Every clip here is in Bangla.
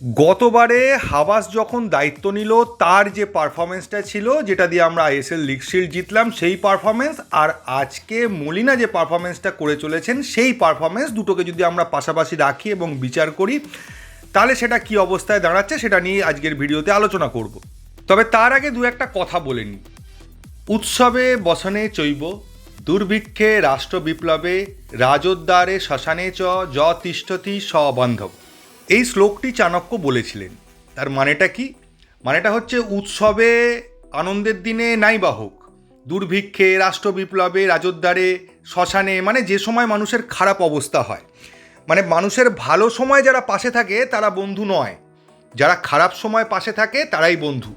গতবারে হাবাস যখন দায়িত্ব নিল, তার যে পারফরমেন্সটা ছিল, যেটা দিয়ে আমরা আইএসএল লিগ শিল্ড জিতলাম, সেই পারফরমেন্স আর আজকে মলিনা যে পারফরমেন্সটা করে চলেছেন, সেই পারফরমেন্স দুটোকে যদি আমরা পাশাপাশি রাখি এবং বিচার করি, তাহলে সেটা কি অবস্থায় দাঁড়াচ্ছে সেটা নিয়ে আজকের ভিডিওতে আলোচনা করব। তবে তার আগে দু একটা কথা বলে নিই। উৎসবে বসনে চৈব, দুর্ভিক্ষে রাষ্ট্র বিপ্লবে রাজোদ্দারে শ্মশানে চ য তিষ্ঠতি স বান্ধব এই শ্লোকটি চাণক্য বলেছিলেন। তার মানেটা কি? মানেটা হচ্ছে উৎসবে আনন্দের দিনে নাই বা হোক, দুর্ভিক্ষে রাষ্ট্র বিপ্লবে শ্মশানে মানে যে সময় মানুষের খারাপ অবস্থা হয়। মানে মানুষের ভালো সময় যারা পাশে থাকে, তারা বন্ধু নয়। যারা খারাপ সময় পাশে থাকে, তারাই বন্ধু।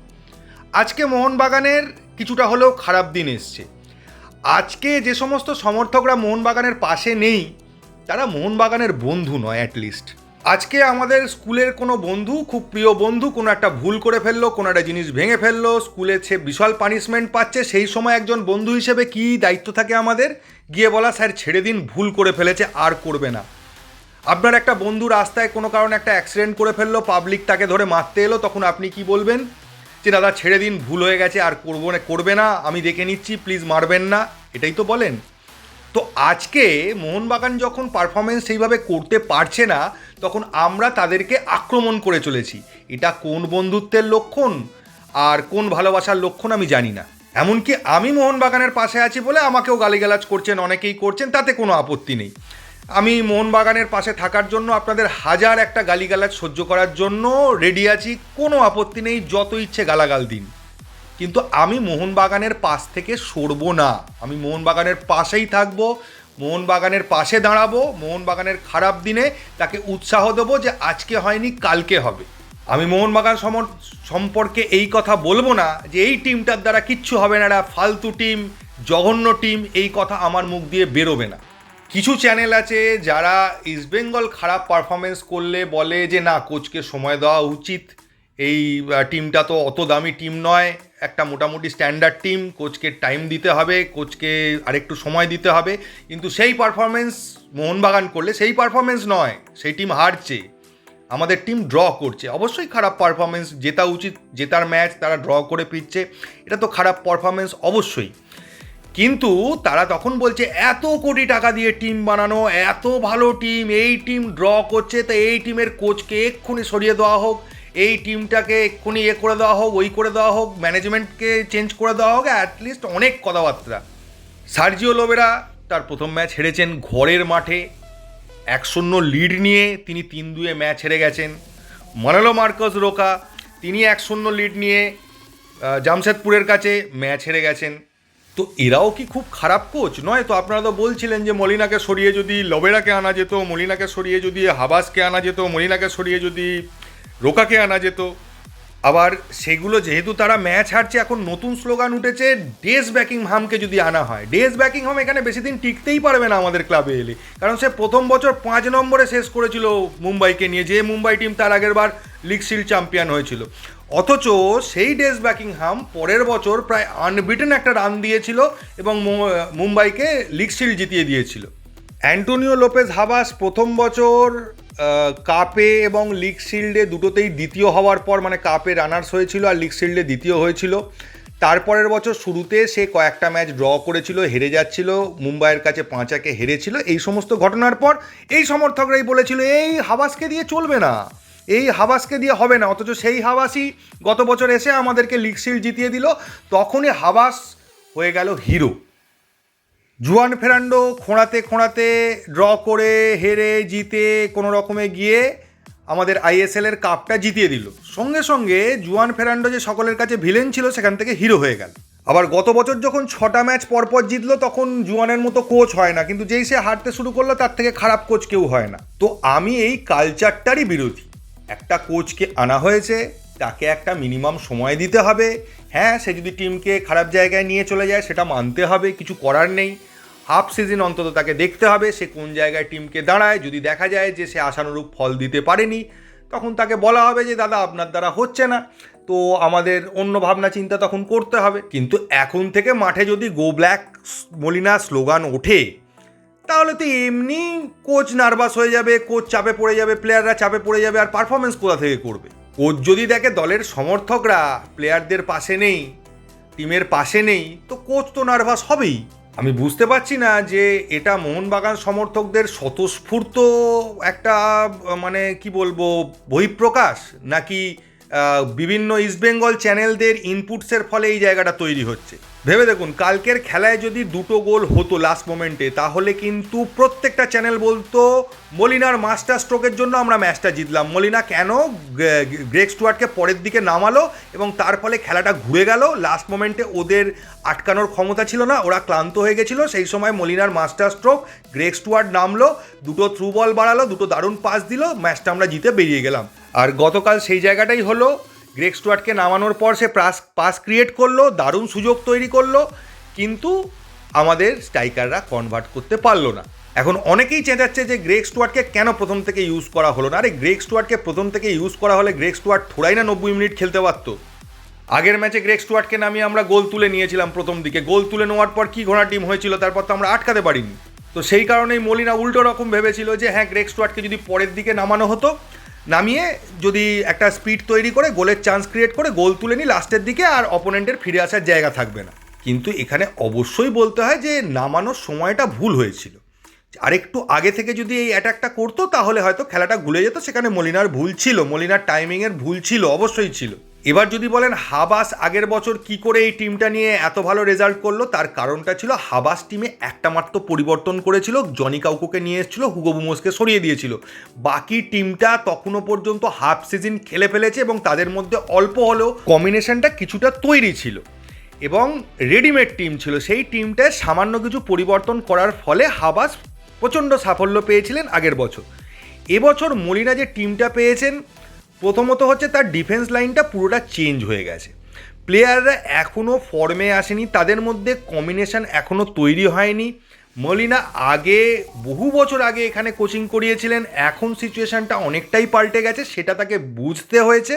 আজকে মোহনবাগানের কিছুটা হলেও খারাপ দিন এসছে। আজকে যে সমস্ত সমর্থকরা মোহনবাগানের পাশে নেই, তারা মোহনবাগানের বন্ধু নয় অ্যাটলিস্ট আজকে আমাদের স্কুলের কোনো বন্ধু, খুব প্রিয় বন্ধু, কোনো একটা ভুল করে ফেলল, কোনো একটা জিনিস ভেঙে ফেলল, স্কুলে সে বিশাল পানিশমেন্ট পাচ্ছে, সেই সময় একজন বন্ধু হিসেবে কী দায়িত্ব থাকে আমাদের? গিয়ে বলা, স্যার, ছেড়ে দিন, ভুল করে ফেলেছে, আর করবে না। আপনার একটা বন্ধু রাস্তায় কোনো কারণে একটা অ্যাক্সিডেন্ট করে ফেলল পাবলিক তাকে ধরে মারতে এলো, তখন আপনি কি বলবেন? যে, দাদা, ছেড়ে দিন, ভুল হয়ে গেছে, আর করব না, করবে না, আমি দেখে নিচ্ছি প্লিজ মারবেন না। এটাই তো বলেন। তো আজকে মোহনবাগান যখন পারফরমেন্স সেইভাবে করতে পারছে না, তখন আমরা তাদেরকে আক্রমণ করে চলেছি। এটা কোন বন্ধুত্বের লক্ষণ আর কোন ভালোবাসার লক্ষণ আমি জানি না। এমনকি আমি মোহনবাগানের পাশে আছি বলে আমাকেও গালিগালাজ করছেন, অনেকেই করছেন, তাতে কোনো আপত্তি নেই। আমি মোহনবাগানের পাশে থাকার জন্য আপনাদের হাজার একটা গালিগালাজ সহ্য করার জন্য রেডি আছি, কোনো আপত্তি নেই, যত ইচ্ছে গালাগাল দিন। কিন্তু আমি মোহনবাগানের পাশ থেকে সরব না। আমি মোহনবাগানের পাশেই থাকব, মোহনবাগানের পাশে দাঁড়াবো, মোহনবাগানের খারাপ দিনে তাকে উৎসাহ দেবো যে আজকে হয়নি, কালকে হবে। আমি মোহনবাগান সম্পর্কে এই কথা বলব না যে এই টিমটার দ্বারা কিচ্ছু হবে না এটা ফালতু টিম, জঘন্য টিম, এই কথা আমার মুখ দিয়ে বেরোবে না। কিছু চ্যানেল আছে যারা ইস্টবেঙ্গল খারাপ পারফরমেন্স করলে বলে যে, না কোচকে সময় দেওয়া উচিত। এই টিমটা তো অত দামি টিম নয়। একটা মোটামুটি স্ট্যান্ডার্ড টিম কোচকে টাইম দিতে হবে কোচকে আরেকটু সময় দিতে হবে। কিন্তু সেই পারফরমেন্স মোহনবাগান করলে সেই পারফরমেন্স নয়, সেই টিম হারছে। আমাদের টিম ড্র করছে। অবশ্যই খারাপ পারফরমেন্স জেতা উচিত, জেতার ম্যাচ তারা ড্র করে ফিরছে। এটা তো খারাপ পারফরমেন্স অবশ্যই। কিন্তু তারা তখন বলছে, এত কোটি টাকা দিয়ে টিম বানানো, এত ভালো টিম এই টিম ড্র করছে, তো এই টিমের কোচকে এক্ষুনি সরিয়ে দেওয়া হোক। এই টিমটাকে এক্ষুনি এ করে দেওয়া হোক, ওই করে দেওয়া হোক ম্যানেজমেন্টকে চেঞ্জ করে দেওয়া হোক অ্যাটলিস্ট অনেক কথাবার্তা। সার্জিও লোবেরা তার প্রথম ম্যাচ হেরেছেন ঘরের মাঠে। এক শূন্য লিড নিয়ে তিনি তিন দুয়ে ম্যাচ হেরে গেছেন। মনালো মার্কস রোকা তিনি এক শূন্য লিড নিয়ে জামশেদপুরের কাছে ম্যাচ হেরে গেছেন। তো এরাও কি খুব খারাপ কোচ নয় তো, আপনারা তো বলছিলেন যে মলিনাকে সরিয়ে যদি লবেরাকে আনা যেত, মলিনাকে সরিয়ে যদি হাবাসকে আনা যেত, মলিনাকে সরিয়ে যদি রোকাকে আনা যেত। আবার সেগুলো যেহেতু তারা ম্যাচ হারছে, এখন নতুন স্লোগান উঠেছে ডেস ব্যাকিং হামকে যদি আনা হয়। ডেস ব্যাকিং হাম এখানে বেশি দিন টিকতেই পারবে না আমাদের ক্লাবে এলে। কারণ সে প্রথম বছর পাঁচ নম্বরে শেষ করেছিল মুম্বাইকে নিয়ে। যে মুম্বাই টিম তার আগের বার লিগ শিল্ড চ্যাম্পিয়ন হয়েছিল। অথচ সেই ডেস ব্যাকিংহাম পরের বছর প্রায় আনবিটেন একটা রান দিয়েছিল এবং মুম্বাইকে লিগ শিল্ড জিতিয়ে দিয়েছিল। অ্যান্টোনিও লোপেজ হাবাস প্রথম বছর কাপে এবং লিগ শিল্ডে দুটোতেই দ্বিতীয় হওয়ার পর মানে কাপে রানার্স হয়েছিল আর লিগ শিল্ডে দ্বিতীয় হয়েছিল। তারপরের বছর শুরুতে সে কয়েকটা ম্যাচ ড্র করেছিল, হেরে যাচ্ছিল, মুম্বাইয়ের কাছে পাঁচাকে হেরেছিল। এই সমস্ত ঘটনার পর এই সমর্থকরাই বলেছিল, এই হাবাসকে দিয়ে চলবে না। এই হাবাসকে দিয়ে হবে না। অথচ সেই হাবাসই গত বছর এসে আমাদেরকে লিগ শিল্ড জিতিয়ে দিল। তখনই হাবাস হয়ে গেল হিরো। জুয়ান ফেরান্ডো খোঁড়াতে খোঁড়াতে ড্র করে হেরে, জিতে, কোনো রকমে গিয়ে আমাদের আইএসএল এর কাপটা জিতিয়ে দিল। সঙ্গে সঙ্গে জুয়ান ফেরান্ডো যে সকলের কাছে ভিলেন ছিল, সেখান থেকে হিরো হয়ে গেল। আবার গত বছর যখন ছটা ম্যাচ পরপর জিতলো, তখন জুয়ানের মতো কোচ হয় না। কিন্তু যেই সে হারতে শুরু করল, তার থেকে খারাপ কোচ কেউ হয় না। তো আমি এই কালচারটারই বিরোধী। একটা কোচকে আনা হয়েছে, তাকে একটা মিনিমাম সময় দিতে হবে। হ্যাঁ সে যদি টিমকে খারাপ জায়গায় নিয়ে চলে যায়, সেটা মানতে হবে, কিছু করার নেই। হাফ সিজন অন্তত তাকে দেখতে হবে, সে কোন জায়গায় টিমকে দাঁড়ায়, যদি দেখা যায় যে সে আশানুরূপ ফল দিতে পারেনি, তখন তাকে বলা হবে যে, দাদা, আপনার দ্বারা হচ্ছে না। তো আমাদের অন্য ভাবনা চিন্তা তখন করতে হবে। কিন্তু এখন থেকে মাঠে যদি গো ব্ল্যাক মলিনা স্লোগান ওঠে, তাহলে তো এমনি কোচ নার্ভাস হয়ে যাবে কোচ চাপে পড়ে যাবে প্লেয়াররা চাপে পড়ে যাবে, আর পারফরমেন্স কোথা থেকে করবে? কোচ যদি দেখে দলের সমর্থকরা প্লেয়ারদের পাশে নেই টিমের পাশে নেই, তো কোচ তো নার্ভাস হবেই। আমি বুঝতে পারছি না যে এটা মোহনবাগান সমর্থকদের স্বতঃস্ফূর্ত একটা মানে কি বলব, বহিঃপ্রকাশ? নাকি বিভিন্ন ইস্টবেঙ্গল চ্যানেলদের ইনপুটসের ফলে এই জায়গাটা তৈরি হচ্ছে? ভেবে দেখুন, কালকের খেলায় যদি দুটো গোল হতো লাস্ট মোমেন্টে তাহলে কিন্তু প্রত্যেকটা চ্যানেল বলতো, মলিনার মাস্টার স্ট্রোকের জন্য আমরা ম্যাচটা জিতলাম। মলিনা কেন গে- গ্রেগ স্টুয়ার্টকে পরের দিকে নামালো এবং তার ফলে খেলাটা ঘুরে গেল। লাস্ট মোমেন্টে ওদের আটকানোর ক্ষমতা ছিল না, ওরা ক্লান্ত হয়ে গেছিল। সেই সময় মলিনার মাস্টার স্ট্রোক গ্রেগ স্টুয়ার্ট নামলো, দুটো থ্রু বল বাড়ালো, দুটো দারুণ পাস দিল ম্যাচটা আমরা জিতে বেরিয়ে গেলাম। আর গতকাল সেই জায়গাটাই হলো গ্রেগ স্টুয়ার্টকে নামানোর পর সে পাস পাস ক্রিয়েট করল, দারুণ সুযোগ তৈরি করল, কিন্তু আমাদের স্ট্রাইকাররা কনভার্ট করতে পারল না। এখন অনেকেই চেঁচাচ্ছে যে গ্রেগ স্টুয়ার্টকে কেন প্রথম থেকে ইউজ করা হলো না। আরে গ্রেগ স্টুয়ার্টকে প্রথম থেকে ইউজ করা হলে গ্রেগ স্টুয়ার্ট থোড়াই না নব্বই মিনিট খেলতে পারতো। আগের ম্যাচে গ্রেগ স্টুয়ার্টকে নামিয়ে আমরা গোল তুলে নিয়েছিলাম প্রথম দিকে। গোল তুলে নেওয়ার পর কী ঘোড়া টিম হয়েছিল, তারপর তো আমরা আটকাতে পারিনি। তো সেই কারণেই মলিনা উল্টো রকম ভেবেছিল যে হ্যাঁ গ্রেগ স্টুয়ার্টকে যদি পরের দিকে নামানো হতো নামিয়ে যদি একটা স্পিড তৈরি করে, গোলের চান্স ক্রিয়েট করে, গোল তুলে নিই লাস্টের দিকে আর অপোনেন্টের ফিরে আসার জায়গা থাকবে না। কিন্তু এখানে অবশ্যই বলতে হয় যে, নামানোর সময়টা ভুল হয়েছিল। আরেকটু আগে থেকে যদি এই অ্যাটাকটা করতো, তাহলে হয়তো খেলাটা ঘুলে যেত, সেখানে মলিনার ভুল ছিল, মলিনার টাইমিংয়ের ভুল ছিল, অবশ্যই ছিল। এবার যদি বলেন হাবাস আগের বছর কি করে এই টিমটা নিয়ে এত ভালো রেজাল্ট করল, তার কারণটা ছিল হাবাস টিমে একটা মাত্র পরিবর্তন করেছিল, জনি কাউকুকে নিয়ে এসেছিল, হুগো বুমোসকে সরিয়ে দিয়েছিল। বাকি টিমটা তখনও পর্যন্ত হাফ সিজন খেলে ফেলেছে এবং তাদের মধ্যে অল্প হলেও কম্বিনেশনটা কিছুটা তৈরি ছিল। এবং রেডিমেড টিম ছিল, সেই টিমটায় সামান্য কিছু পরিবর্তন করার ফলে হাবাস প্রচণ্ড সাফল্য পেয়েছিলেন আগের বছর। এবছর মলিনা যে টিমটা পেয়েছেন প্রথমত হচ্ছে তার ডিফেন্স লাইনটা পুরোটা চেঞ্জ হয়ে গেছে। প্লেয়াররা এখনও ফর্মে আসেনি, তাদের মধ্যে কম্বিনেশান এখনও তৈরি হয়নি। মলিনা আগে, বহু বছর আগে এখানে কোচিং করিয়েছিলেন, এখন সিচুয়েশানটা অনেকটাই পাল্টে গেছে, সেটা তাকে বুঝতে হয়েছে।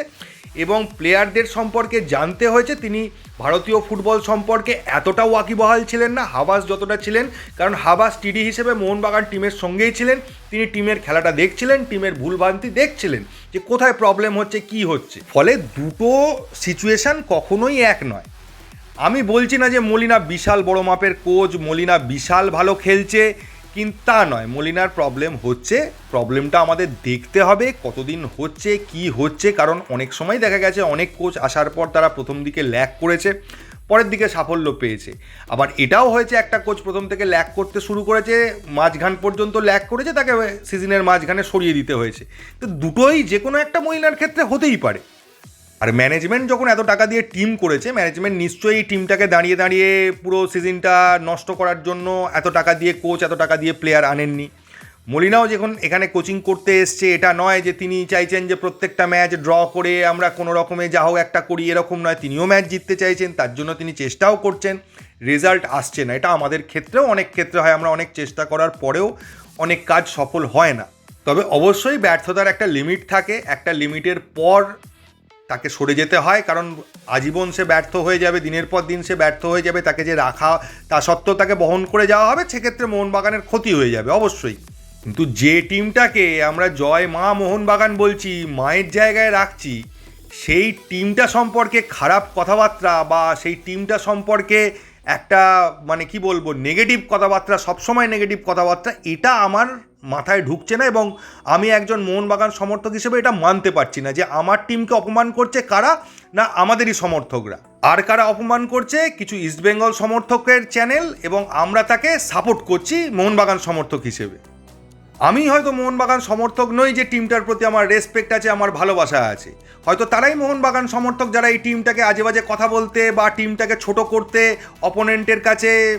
এবং প্লেয়ারদের সম্পর্কে জানতে হয়েছে, তিনি ভারতীয় ফুটবল সম্পর্কে এতটা ওয়াকিবহাল ছিলেন না, হাবাস যতটা ছিলেন, কারণ হাবাস টিডি হিসেবে মোহনবাগান টিমের সঙ্গেই ছিলেন, তিনি টিমের খেলাটা দেখছিলেন, টিমের ভুলভ্রান্তি দেখছিলেন, যে কোথায় প্রবলেম হচ্ছে, কি হচ্ছে। ফলে দুটো সিচুয়েশন কখনোই এক নয়। আমি বলছি না যে মলিনা বিশাল বড় মাপের কোচ মলিনা বিশাল ভালো খেলছে কিন্তু তা নয়, মলিনার প্রবলেম হচ্ছে প্রবলেমটা আমাদের দেখতে হবে, কতদিন হচ্ছে, কি হচ্ছে, কারণ অনেক সময় দেখা গেছে অনেক কোচ আসার পর তারা প্রথম দিকে ল্যাক করেছে, পরের দিকে সাফল্য পেয়েছে। আবার এটাও হয়েছে একটা কোচ প্রথম থেকে ল্যাক করতে শুরু করেছে, মাঝখান পর্যন্ত ল্যাক করেছে, তাকে সিজনের মাঝখানে সরিয়ে দিতে হয়েছে। তো দুটোই যে কোনো একটা মহিলার ক্ষেত্রে হতেই পারে। আর ম্যানেজমেন্ট যখন এত টাকা দিয়ে টিম করেছে ম্যানেজমেন্ট নিশ্চয়ই টিমটাকে দাঁড়িয়ে দাঁড়িয়ে পুরো সিজনটা নষ্ট করার জন্য এত টাকা দিয়ে কোচ এত টাকা দিয়ে প্লেয়ার আনেননি। মলিনাও যখন এখানে কোচিং করতে এসছে, এটা নয় যে তিনি চাইছেন যে প্রত্যেকটা ম্যাচ ড্র করে আমরা কোনো রকমে যা হোক একটা করি, এরকম নয়। তিনিও ম্যাচ জিততে চাইছেন, তার জন্য তিনি চেষ্টাও করছেন রেজাল্ট আসছে না। এটা আমাদের ক্ষেত্রেও অনেক ক্ষেত্রে হয়, আমরা অনেক চেষ্টা করার পরেও অনেক কাজ সফল হয় না। তবে অবশ্যই ব্যর্থতার একটা লিমিট থাকে। একটা লিমিটের পর তাকে সরে যেতে হয়, কারণ আজীবন সে ব্যর্থ হয়ে যাবে, দিনের পর দিন সে ব্যর্থ হয়ে যাবে, তাকে যে রাখা, তা সত্ত্বেও তাকে বহন করে যাওয়া হবে, সেক্ষেত্রে মোহনবাগানের ক্ষতি হয়ে যাবে, অবশ্যই। কিন্তু যে টিমটাকে আমরা জয় মা মোহনবাগান বলছি, মায়ের জায়গায় রাখছি, সেই টিমটা সম্পর্কে খারাপ কথাবার্তা বা সেই টিমটা সম্পর্কে একটা মানে কি বলব নেগেটিভ কথাবার্তা, সবসময় নেগেটিভ কথাবার্তা, এটা আমার মাথায় ঢুকছে না এবং আমি একজন মোহনবাগান সমর্থক হিসেবে এটা মানতে পারছি না যে আমার টিমকে অপমান করছে কারা না আমাদেরই সমর্থকরা। আর কারা অপমান করছে? কিছু ইস্টবেঙ্গল সমর্থকের চ্যানেল এবং আমরা তাকে সাপোর্ট করছি মোহনবাগান সমর্থক হিসেবে। আমি হয়তো মোহনবাগান সমর্থক নই যে টিমটার প্রতি আমার রেসপেক্ট আছে, আমার ভালোবাসা আছে। হয়তো তারাই মোহনবাগান সমর্থক যারা এই টিমটাকে আজে বাজে কথা বলতে বা টিমটাকে ছোট করতে অপোনেন্টের কাছে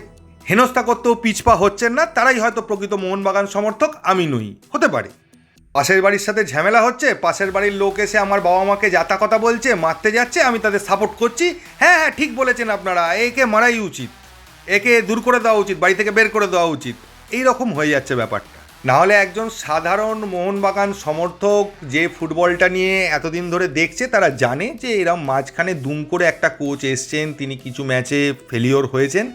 হেনস্থা করতেও পিছপা হচ্ছেন না, তারাই হয়তো প্রকৃত মোহনবাগান সমর্থক, আমি নই। হতে পারে। পাশের বাড়ির সাথে ঝামেলা হচ্ছে, পাশের বাড়ির লোক এসে আমার বাবা মাকে যাতা কথা বলছে, মারতে যাচ্ছে, আমি তাদের সাপোর্ট করছি। হ্যাঁ হ্যাঁ ঠিক বলেছেন আপনারা, একে মারাই উচিত, একে দূর করে দেওয়া উচিত, বাড়ি থেকে বের করে দেওয়া উচিত। এই রকম হয়ে যাচ্ছে ব্যাপারটা। নাহলে একজন সাধারণ মোহনবাগান সমর্থক যে ফুটবলটা নিয়ে এতদিন ধরে দেখছে, তারা জানে যে এরম মাঝখানে দুম করে একটা কোচ এসছেন, তিনি কিছু ম্যাচে ফেলিওর হয়েছেন।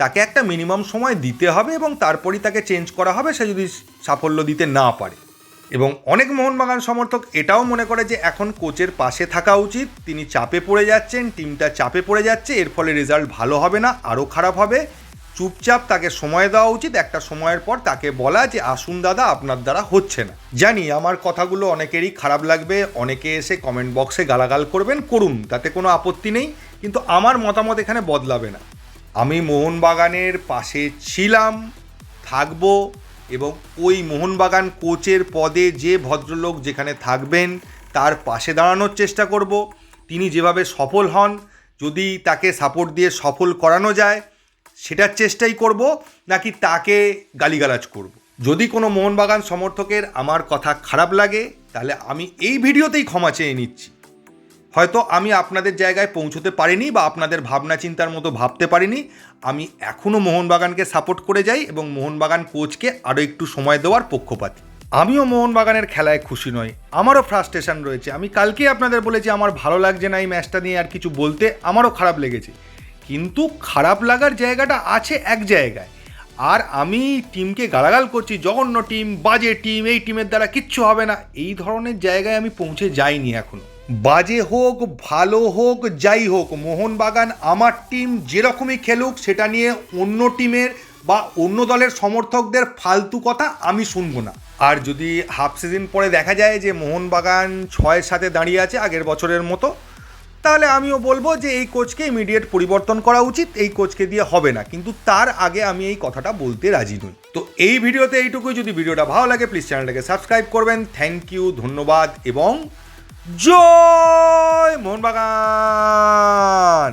তাকে একটা মিনিমাম সময় দিতে হবে এবং তারপরই তাকে চেঞ্জ করা হবে, সে যদি সাফল্য দিতে না পারে। এবং অনেক মোহনবাগান সমর্থক এটাও মনে করে যে এখন কোচের পাশে থাকা উচিত, তিনি চাপে পড়ে যাচ্ছেন, টিমটা চাপে পড়ে যাচ্ছে, এর ফলে রেজাল্ট ভালো হবে না, আরও খারাপ হবে। চুপচাপ তাকে সময় দেওয়া উচিত, একটা সময়ের পর তাকে বলা যে, আসুন দাদা, আপনার দ্বারা হচ্ছে না। জানি, আমার কথাগুলো অনেকেরই খারাপ লাগবে, অনেকে এসে কমেন্ট বক্সে গালাগাল করবেন, করুন, তাতে কোনো আপত্তি নেই, কিন্তু আমার মতামত এখানে বদলাবে না। আমি মোহনবাগানের পাশে ছিলাম, থাকব, এবং ওই মোহনবাগান কোচের পদে যে ভদ্রলোক যেখানে থাকবেন, তার পাশে দাঁড়ানোর চেষ্টা করব। তিনি যেভাবে সফল হন, যদি তাকে সাপোর্ট দিয়ে সফল করানো যায় সেটার চেষ্টাই করব নাকি তাকে গালিগালাজ করব। যদি কোনো মোহনবাগান সমর্থকের আমার কথা খারাপ লাগে, তাহলে আমি এই ভিডিওতেই ক্ষমা চেয়ে নিচ্ছি। হয়তো আমি আপনাদের জায়গায় পৌঁছতে পারিনি বা আপনাদের ভাবনা চিন্তার মতো ভাবতে পারিনি। আমি এখনও মোহনবাগানকে সাপোর্ট করে যাই এবং মোহনবাগান কোচকে আরও একটু সময় দেওয়ার পক্ষপাতী। আমিও মোহনবাগানের খেলায় খুশি নই। আমারও ফ্রাস্ট্রেশন রয়েছে। আমি কালকেই আপনাদের বলেছি, আমার ভালো লাগছে না এই ম্যাচটা নিয়ে আর কিছু বলতে। আমারও খারাপ লেগেছে। কিন্তু খারাপ লাগার জায়গাটা আছে এক জায়গায়। আর আমি টিমকে গালাগাল করছি, জঘন্য টিম, বাজে টিম, এই টিমের দ্বারা কিচ্ছু হবে না। এই ধরনের জায়গায় আমি পৌঁছে যাইনি এখনও। বাজে হোক, ভালো হোক, যাই হোক, মোহনবাগান আমার টিম যেরকমই খেলুক, সেটা নিয়ে অন্য টিমের বা অন্য দলের সমর্থকদের ফালতু কথা আমি শুনব না। আর যদি হাফ সিজন পরে দেখা যায় যে মোহনবাগান ছয়ের সাথে দাঁড়িয়ে আছে আগের বছরের মতো তাহলে আমিও বলব যে এই কোচকে ইমিডিয়েট পরিবর্তন করা উচিত, এই কোচকে দিয়ে হবে না। কিন্তু তার আগে আমি এই কথাটা বলতে রাজি নই। তো এই ভিডিওতে এইটুকুই যদি ভিডিওটা ভালো লাগে প্লিজ চ্যানেলটাকে সাবস্ক্রাইব করবেন। থ্যাংক ইউ ধন্যবাদ এবং জয় মোহনবাগান!